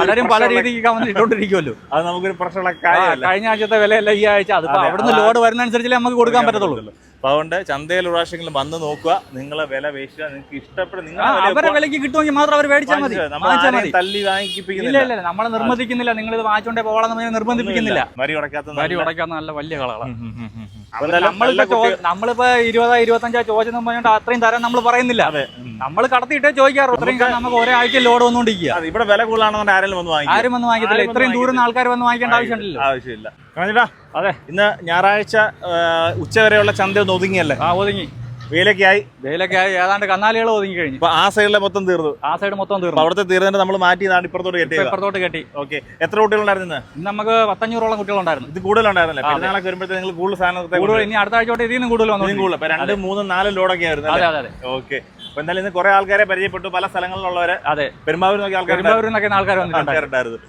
പലരും പല രീതിക്ക് ഇട്ടോണ്ടിരിക്കുമല്ലോ അത് നമുക്കൊരു പ്രശ്നമുള്ള കാര്യമല്ല. കഴിഞ്ഞ ആഴ്ചത്തെ വിലയല്ല ഈ ആഴ്ച. അതെ, അവിടുന്ന് ലോഡ് വരുന്നതനുസരിച്ചല്ലേ നമുക്ക് കൊടുക്കാൻ പറ്റത്തുള്ളൂ. അപ്പൊ അതുകൊണ്ട് ചന്തയിൽ പ്രാവശ്യമെങ്കിലും വന്ന് നോക്കുക. നിങ്ങളെ വില വേശിക്കുക നിങ്ങൾക്ക് ഇഷ്ടപ്പെടും. നിങ്ങൾ നിങ്ങളെ അവരെ വിലക്ക് കിട്ടുമെങ്കിൽ മാത്രം അവർ മേടിച്ചാൽ മതി. തല്ലി ഇല്ല വാങ്ങിപ്പിക്കുന്നില്ല ഇല്ല. നമ്മളെ നിർബന്ധിക്കുന്നില്ല. നിങ്ങൾ ഇത് വാങ്ങിച്ചോണ്ടേ പോകണം നിർബന്ധിപ്പിക്കുന്നില്ല. വരി ഉടക്കാത്ത വരി ഉടക്കാത്ത നല്ല വലിയ കളകളാണ് നമ്മളിപ്പോ നമ്മളിപ്പോ ഇരുപതാ ഇരുപത്തഞ്ചാ ചോദിച്ചെന്ന് പറഞ്ഞിട്ട് അത്രയും തരാൻ നമ്മൾ പറയുന്നില്ല. അതെ. നമ്മൾ കടത്തിയിട്ടേ ചോദിക്കാറുള്ളൂ. ഇത്രയും നമുക്ക് നമുക്ക് ആഴ്ച ലോഡ് വന്നുകൊണ്ടിരിക്കുക ഇവിടെ വില കൂടുതലാണെന്ന് ആരും വന്ന് വാങ്ങിക്കും ആരും വന്ന് വാങ്ങിക്കത്തില്ല. ഇത്രയും ദൂരം ആൾക്കാർ വന്ന് വാങ്ങിക്കേണ്ട ആവശ്യമില്ലല്ലോ ആവശ്യമില്ല. അതെ. ഇന്ന് ഞായറാഴ്ച ഉച്ച വരെയുള്ള ചന്ത ഒന്ന് ഒതുങ്ങിയല്ലേ? ആ ഒതുങ്ങി. വേലക്കായി. വെയിലൊക്കെ ആയി ഏതാണ്ട് കന്നാലികൾ ഒതുങ്ങി കഴിഞ്ഞു. ആ സൈഡിലെ മൊത്തം തീർന്നു. ആ സൈഡ് മൊത്തം തീർന്നു. അവിടുത്തെ തീർന്നിട്ട് നമ്മൾ മാറ്റി ഇപ്പുറത്തോട്ട് കെട്ടി ഇപ്പുറത്തോട്ട് കെട്ടി. ഓക്കെ. എത്ര കുട്ടികളുണ്ടായിരുന്നു ഇന്ന്? നമുക്ക് പത്തഞ്ഞൂറോളം കുട്ടികളുണ്ടായിരുന്നു. ഇത് കൂടുതലുണ്ടായിരുന്നല്ലേ. പെരുന്നാളൊക്കെ വരുമ്പോഴത്തേക്ക് നിങ്ങൾ കൂടുതൽ സാധനത്തെ കൂടുതൽ ഇനി അടുത്ത ആഴ്ചയോട്ട് ഇതിന് കൂടുതൽ വന്നു കൂടുതൽ. അപ്പൊ രണ്ട് മൂന്നും നാലും ലോഡൊക്കെ ആയിരുന്നു അതെ അതെ ഓക്കെ. അപ്പൊ എന്തായാലും ഇന്ന് കുറെ ആൾക്കാരെ പരിചയപ്പെട്ടു. പല സ്ഥലങ്ങളിലുള്ളവരെ അതെ. പെരുമ്പാവൂരിൽ നോക്കിയ ആൾക്കാർ പെരുമ്പാവൂരിൽ നിന്നൊക്കെ ആൾക്കാർ വന്നിട്ടുണ്ടായിരുന്നു.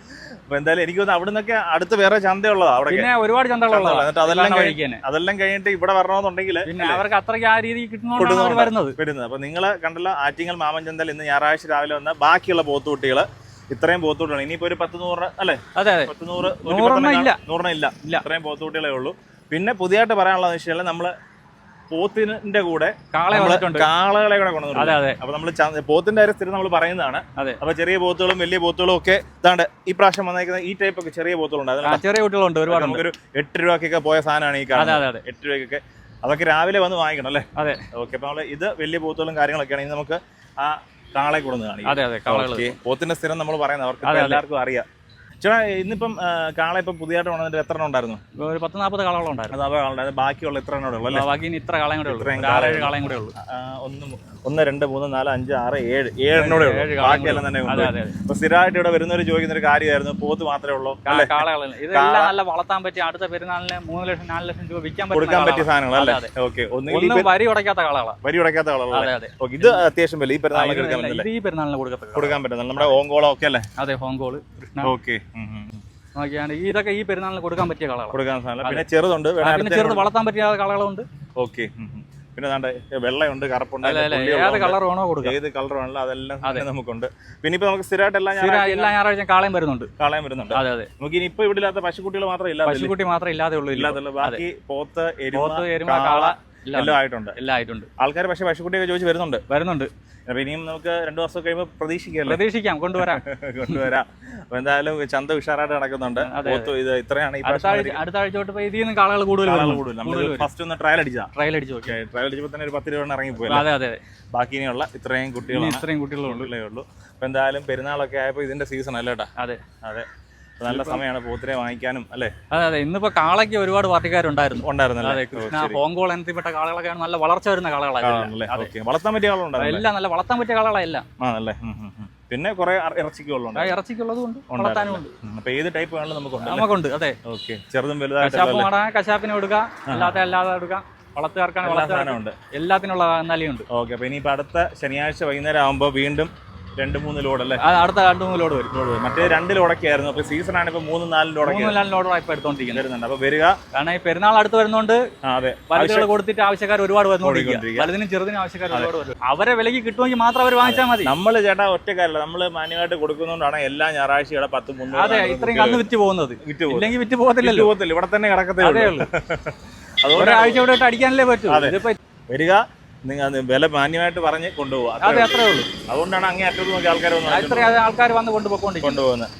അപ്പൊ എന്തായാലും എനിക്ക് തോന്നുന്നു അവിടെ നിന്നൊക്കെ അടുത്ത് വേറെ ചന്തയുള്ളതാ അവിടെ. പിന്നെ ഒരുപാട് ചന്തകളുള്ളതാണ് എന്നിട്ട് അതെല്ലാം കഴിക്കാൻ അതെല്ലാം കഴിഞ്ഞിട്ട് ഇവിടെ വരണമെന്നുണ്ടെങ്കിൽ പിന്നെ അവർക്ക് അത്രയ്ക്ക് ആ രീതി കിട്ടുന്നതുകൊണ്ടാണ്. വരുന്നത്. വരുന്നത്. അപ്പൊ നിങ്ങൾ കണ്ടല്ലോ ആറ്റിങ്ങൽ മാമൻ ചന്ത ഇന്ന് ഞായറാഴ്ച രാവിലെ വന്ന ബാക്കിയുള്ള പോത്തുകുട്ടികൾ ഇത്രയും പോത്തുകുട്ടികളാണ്. ഇനിയിപ്പോ ഒരു പത്ത് നൂറ് അല്ലെ? അതെ അതെ. പത്ത് നൂറ് നൂറെണ്ണം ഇല്ല. നൂറെണ്ണം ഇല്ല. ഇല്ല. ഇത്രയും പോത്തുകുട്ടികളെ ഉള്ളൂ. പിന്നെ പുതിയതായിട്ട് പറയാനുള്ളതെന്ന് വെച്ചാൽ നമ്മൾ പോത്തിന്റെ കൂടെ കാളകളെ കൂടെ കൊണ്ടുവന്നു അതെ അതെ. അപ്പൊ നമ്മൾ പോത്തിന്റെ കാര്യം സ്ഥിരം നമ്മൾ പറയുന്നതാണ്. അതെ. അപ്പൊ ചെറിയ പോത്തുകളും വലിയ പോത്തുകളും ഒക്കെ ഇതാണ്ട് ഈ പ്രാവശ്യം വന്നേക്കുന്ന ഈ ടൈപ്പ് ഒക്കെ ചെറിയ പോത്തുകളുണ്ട്. ചെറിയ കുട്ടികളുണ്ട് ഒരുപാട് നമുക്കൊരു എട്ട് രൂപക്കൊക്കെ പോയ സാധനമാണ് ഈ കാണുന്നത്. എട്ട് രൂപയ്ക്കൊക്കെ അതൊക്കെ രാവിലെ വന്ന് വാങ്ങിക്കണം അല്ലേ? അതെ. ഓക്കെ അപ്പൊ നമ്മൾ ഇത് വലിയ പോത്തുകളും കാര്യങ്ങളൊക്കെയാണ്. ഇനി നമുക്ക് ആ കാളെ കൊടുന്ന് കാണിക്കും പോത്തിന്റെ സ്ഥിരം നമ്മൾ പറയുന്നത്. അവർക്ക് എല്ലാവർക്കും അറിയാം. ചേട്ടാ ഇന്നിപ്പം കാള ഇപ്പം പുതിയതായിട്ട് വന്നിട്ട് എത്ര എണ്ണം ഉണ്ടായിരുന്നു? ഒരു പത്ത് നാൽപ്പത് കാളകളുണ്ടായിരുന്നു ഉണ്ടായിരുന്നു. ഉണ്ടായിരുന്നു ബാക്കിയുള്ള ഇത്ര എണ്ണം ഉള്ളൂ അല്ലേ? ബാക്കി ഇത്ര കാളയും കൂടെ ഉള്ളൂ. ആറേഴ് കാളയും കൂടെ ഉള്ളൂ. ഒന്ന് ഒന്ന് രണ്ട് മൂന്ന് നാല് അഞ്ച് ആറ് ഏഴ് ഏഴ് ഉള്ളൂ. കാളയും ബാക്കിയെല്ലാം തന്നെ അപ്പൊ സ്ഥിരമായിട്ട് ഇവിടെ വരുന്നവർ ചോദിക്കുന്ന ഒരു കാര്യമായിരുന്നു പോത്ത് മാത്രമേ ഉള്ളൂ കാളകളല്ല? ഇതെല്ലാം നല്ല വളർത്താൻ പറ്റിയ അടുത്ത പെരുന്നാളിന് മൂന്ന് ലക്ഷം നാല് ലക്ഷം രൂപ വിൽക്കാൻ കൊടുക്കാൻ പറ്റിയ സാധനങ്ങൾ അല്ലേ ഓക്കെ ഒന്നും വരി ഉടക്കാത്ത കാളകളാണ് വരി ഉടക്കാത്ത ഓക്കെ ഇത് അത്യാവശ്യം വില. ഈ പെരുന്നാളിന് കൊടുക്കാൻ പറ്റില്ലേ ഈ പെരുന്നാളിന് കൊടുക്കാൻ പറ്റുന്നത് നമ്മുടെ ഓങ്കോളം ഒക്കെ അല്ലേ? അതെ ഹോങ്കോൾ ഓക്കെ നോക്കിയാണ് ഇതൊക്കെ ഈ പെരുന്നാളിന് കൊടുക്കാൻ പറ്റിയ കളകളാണ്. കൊടുക്കാൻ സാധനം പിന്നെ ചെറുതുണ്ട്. പിന്നെ ചെറുത് വളർത്താൻ പറ്റിയ കളകളുണ്ട്. ഓക്കെ. പിന്നെ ദാണ്ടെ വെള്ളയുണ്ട് കറുപ്പുണ്ട് ഏത്. കളർ വേണോ കൊടുക്കാം. ഏത് കളർ വേണമല്ലോ അതെല്ലാം നമുക്കുണ്ട്. പിന്നെ ഇപ്പൊ നമുക്ക് സ്ഥിരമായിട്ട് എല്ലാം എല്ലാ ഞായറാഴ്ച കാളയും വരുന്നുണ്ട്. കാളയും വരുന്നുണ്ട്. അതെ അതെ. നമുക്ക് ഇനി ഇപ്പൊ ഇവിടെ ഇല്ലാത്ത പശുക്കുട്ടികൾ മാത്രമേ ഇല്ല പശുക്കുട്ടി മാത്രമേ ഇല്ലാതെ ഉള്ളൂ ഇല്ലാതെ ബാക്കി പോത്ത് എരുമ കാള എല്ലാം ആയിട്ടുണ്ട്. എല്ലാം ആയിട്ടുണ്ട്. ആൾക്കാർ പക്ഷെ പശുക്കുട്ടിയൊക്കെ ചോദിച്ച് വരുന്നുണ്ട്. വരുന്നുണ്ട്. അപ്പൊ ഇനിയും നമുക്ക് രണ്ടു വർഷം കഴിയുമ്പോൾ പ്രതീക്ഷിക്കാം പ്രതീക്ഷിക്കാം കൊണ്ടുവരാം. കൊണ്ടുവരാം. അപ്പൊ എന്തായാലും ചന്ത ഉഷാറായിട്ട് നടക്കുന്നുണ്ട്. ഇത് ഇത്രയാണ് അടുത്ത ആഴ്ച തൊട്ട് ഇതിൽ നിന്ന് കാളകൾ കൂടുതൽ. കൂടുതൽ നമ്മൾ ഫസ്റ്റ് ഒന്ന് ട്രയൽ അടിച്ചാ ട്രയൽ അടിച്ചു ട്രയൽ അടിച്ചപ്പോൾ തന്നെ ഒരു പത്ത് രൂപ ഇറങ്ങി പോയി അതെ അതെ. ബാക്കി ഇനിയുള്ള ഇത്രയും കുട്ടികളും ഇത്രയും കുട്ടികളും ഉള്ളേ. അപ്പൊ എന്തായാലും പെരുന്നാളൊക്കെ ആയപ്പോൾ ഇതിന്റെ സീസൺ അല്ലേട്ടാ അതെ. അതെ. നല്ല സമയമാണ് പോത്തിരെ വാങ്ങിക്കാനും അല്ലേ? അതെ അതെ. ഇന്നിപ്പോ കാളയ്ക്ക് ഒരുപാട് പാർട്ടിക്കാരുണ്ടായിരുന്നു. ഉണ്ടായിരുന്നല്ലേ? അതെ കൃഷ്ണ ഹോങ്കോൾ എന്നതിൽപ്പെട്ട കാളകളൊക്കെയാണ് നല്ല വളർച്ച വരുന്ന കാളകളാണ് വളർത്താൻ പറ്റിയ എല്ലാം നല്ല വളർത്താൻ പറ്റിയ കാളകളല്ല ആണല്ലേ. പിന്നെ കുറെ ഇറച്ചിക്കുള്ളുണ്ട് ഇറച്ചിക്കുള്ളതുകൊണ്ട് അപ്പൊ ഏത് ടൈപ്പ് വേണമെങ്കിലും നമുക്കുണ്ട് നമുക്കുണ്ട് അതെ. ഓക്കെ. ചെറുതും വലുതായിട്ട് കശാപ്പിനെ മാടാൻ അല്ലാതെ അല്ലാതെ എടുക്കാം വളർത്തുകാർക്കാണ് ഉണ്ട്. എല്ലാത്തിനുള്ള നിലയുണ്ട്. ഓക്കെ അപ്പൊ ഇനിയിപ്പോ അടുത്ത ശനിയാഴ്ച വൈകുന്നേരം ആകുമ്പോ വീണ്ടും രണ്ട് മൂന്ന് ലോഡ് അല്ലേ? അടുത്ത രണ്ട് മൂന്ന് ലോഡ് വരും. ലോഡ് വരും. മറ്റേ രണ്ട് ലോഡൊക്കെ ആയിരുന്നു. അപ്പൊ സീസൺ ആണ് ഇപ്പൊ മൂന്ന് നാല് ലോഡ് മൂന്ന് നാല് ലോഡാണ് ഇപ്പൊ എടുത്തോണ്ടിരിക്കുന്നത് വരുന്നുണ്ട്. അപ്പൊ വരിക. കാരണം ഈ പെരുന്നാൾ അടുത്ത് വരുന്നോണ്ട് അതെ. വലുതുകൾ കൊടുത്തിട്ട് ആവശ്യക്കാർ ഒരുപാട് വന്നുകൊണ്ടിരിക്കുക. വലുതിനും ചെറുതിനും ആവശ്യക്കാർ ഒരുപാട് വരും. അവരെ വിലക്ക് കിട്ടുമെങ്കിൽ മാത്രം അവർ വാങ്ങിച്ചാൽ മതി. നമ്മൾ ചേട്ടാ ഒറ്റക്കാരല്ല. നമ്മൾ മാന്യമായിട്ട് കൊടുക്കുന്നതുകൊണ്ടാണ് എല്ലാ ഞായറാഴ്ചയുടെ പത്ത് മുന്നൂറ് അതെ ഇത്രയും കന്ന് വിറ്റ് പോകുന്നത്. വിറ്റ് പോകും. ഇല്ലെങ്കിൽ വിറ്റ് പോകത്തില്ല പോകത്തില്ലല്ലോ പോകത്തില്ല. ഇവിടെ തന്നെ കിടക്കത്തേ അതെ ഉള്ളൂ. ഒരാഴ്ച ഇവിടെ അടിക്കാനല്ലേ പറ്റൂ. വരിക. നിങ്ങൾ വില മാന്യമായിട്ട് പറഞ്ഞ് കൊണ്ടുപോകുക അതെ അത്രേ ഉള്ളൂ. അതുകൊണ്ടാണ് അങ്ങേ അറ്റത്ത് നോക്കി ആൾക്കാർ വന്ന് ആൾക്കാർ വന്ന് കൊണ്ടുപോയിക്കൊണ്ടിരിക്കും കൊണ്ടുപോകുന്നത്.